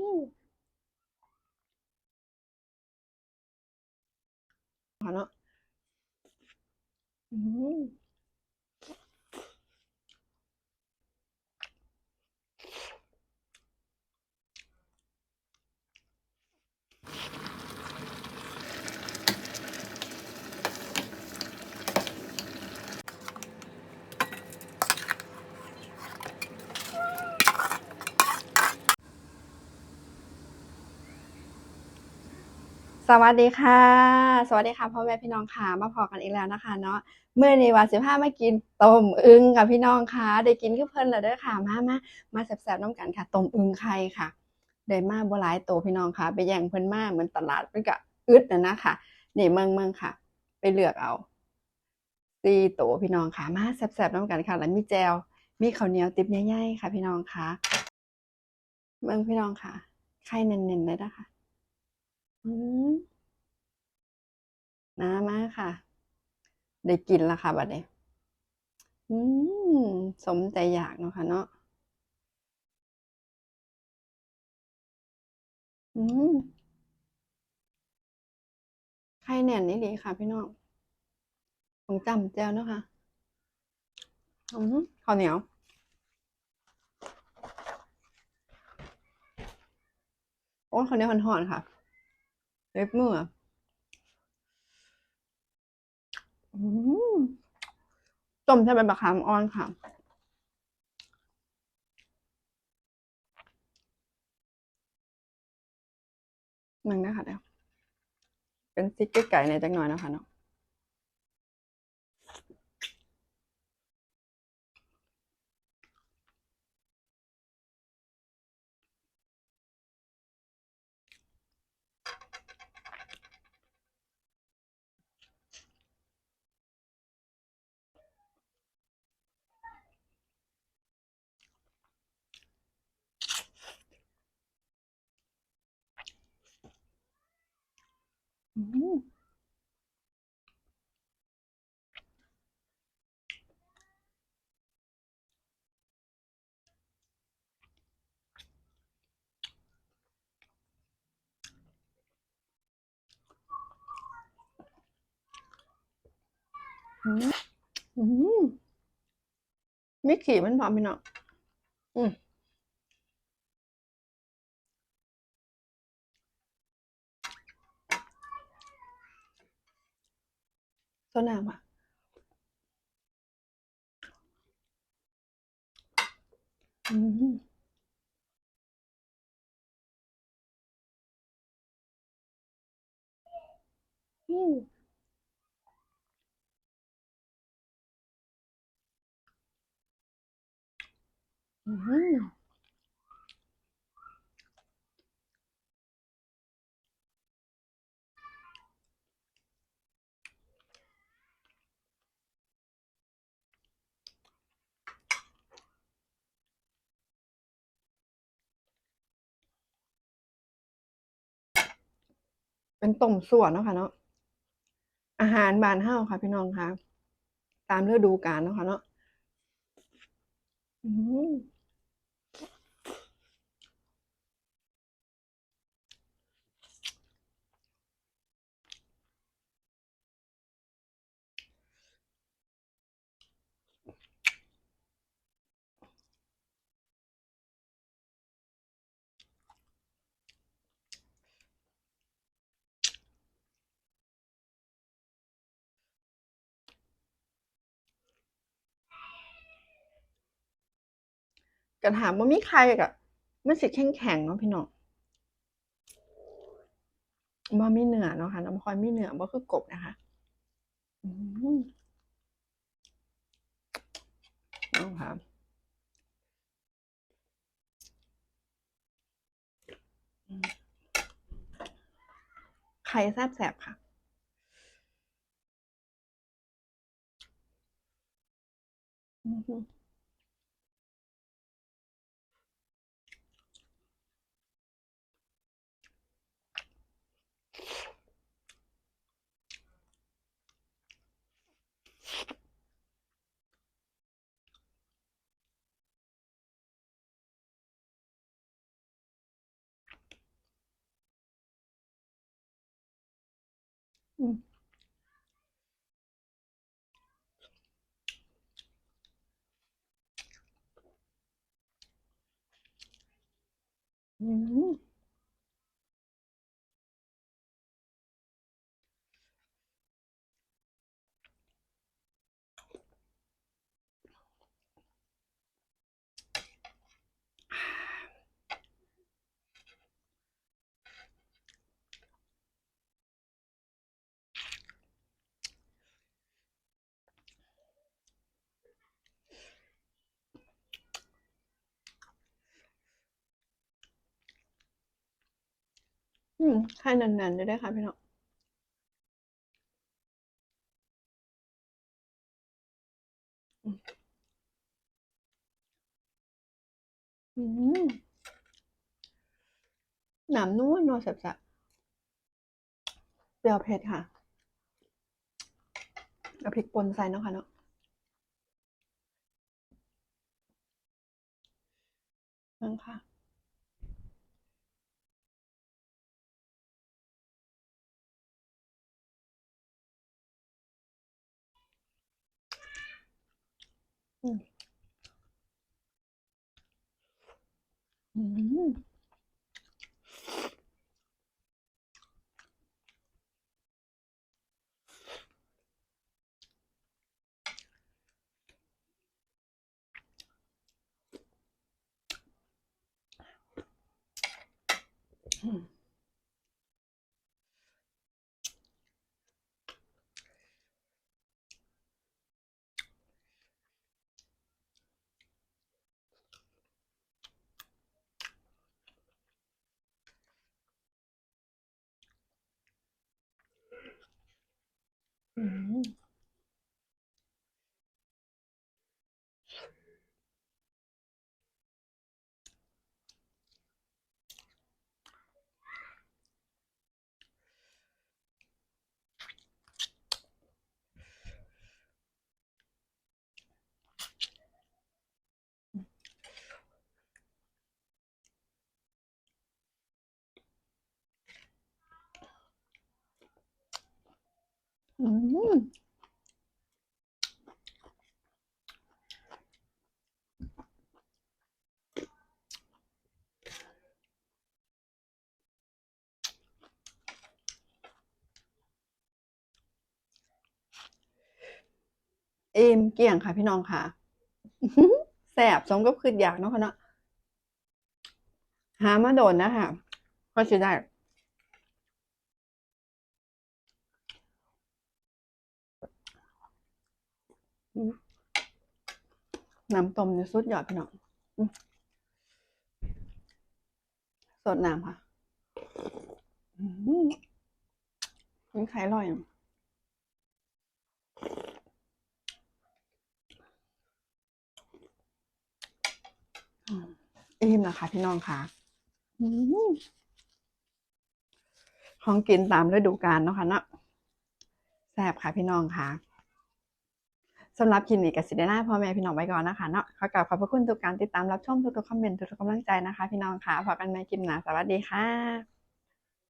อืมเอาเนาะอืม สวัสดีค่ะ สวัสดีค่ะพ่อแม่พี่น้องค่ะมาพอกันอีกแล้วนะคะ เนาะเมื่อในว่าสิบห้ามากินต้มอึงกับพี่น้องค่ะ ได้กินคือเพิ่นแล้วเด้อค่ะมามามาแซ่บๆน้ำกันค่ะต้มอึงไข่ค่ะได้มาบ่หลายโตพี่น้องค่ะ ไปแย่งเพิ่นมาเหมือนตลาดเพิ่นก็อึดนะนะคะนี่เมืองเมืองค่ะ ไปเลือกเอาสี่โตพี่น้องค่ะมาแซ่บๆน้ำกันค่ะ แล้วมีแจวมีข้าวเหนียวติบใหญ่ๆค่ะ พี่น้องค่ะเมืองพี่น้องค่ะไข่เน้นๆเลยนะคะอืมมามาค่ะ ได้กินแล้วค่ะบัดนี้อืมสมใจอยากเนาะค่ะเนาะอืมไข่แน่นนี่ดีค่ะพี่น้องของจำแจวเนาะค่ะอืมข้าวเหนียวโอ้ข้าวเหนียวหอนๆค่ะเล็บมืออะอืม ต้มใช้ใบมะขามอ่อนค่ะนึ่งนะคะเดี๋ยวเป็นซิกเก็ตไก่ในจักหน่อยนะคะเนาะ อืมอืมไม่ขี่มันพอมพี่เนาะอืม โซน้ำอะอืมอืมอืม เป็นต้มส่วนเนาะค่ะเนาะอาหารบานเฮาค่ะ พี่น้องค่ะ ตามฤดูกาลเนาะค่ะเนาะอืม ก็ถามว่ามีใครก็มันสิแข็งๆเนาะพี่น้องบ่มีเหนือเนาะค่ะน้ำคอยมีเหนือบ่คือกบนะคะอืมเอาค่ะอืมไข่แซ่บๆค่ะ อือ ฮึ อืมอืม อืมไข่นานๆได้วยค่ะพี่น้องอืมหนามนุ่นนัวแซ่บๆเปรี้ยวเผ็ดค่ะเอาพริกป่นใส่เนาะค่ะเนาะนั่นค่ะ อืม อืม เอมเกี่ยงค่ะพี่น้องค่ะแสบสมกับคืดอยากเนาะค่ะเนาะหามาโดนนะคะก็จะได้ อืม น้ำต้มเนี่ยสุดยอดพี่น้องสดน้ำค่ะมันไข่อร่อยอืมอิ่มนะคะพี่น้องค่ะของกินตามฤดูกาลเนาะค่ะเนาะแซ่บค่ะพี่น้องค่ะ สำหรับคลินิกกสิเดน่าพ่อแม่พี่น้องไปก่อนนะคะเนาะขอกราบขอบพระคุณทุกการติดตามรับชมทุกๆคอมเมนต์ทุกๆกำลังใจนะคะ พี่น้องค่ะพบกันใหม่คลิปหน้าสวัสดีค่ะ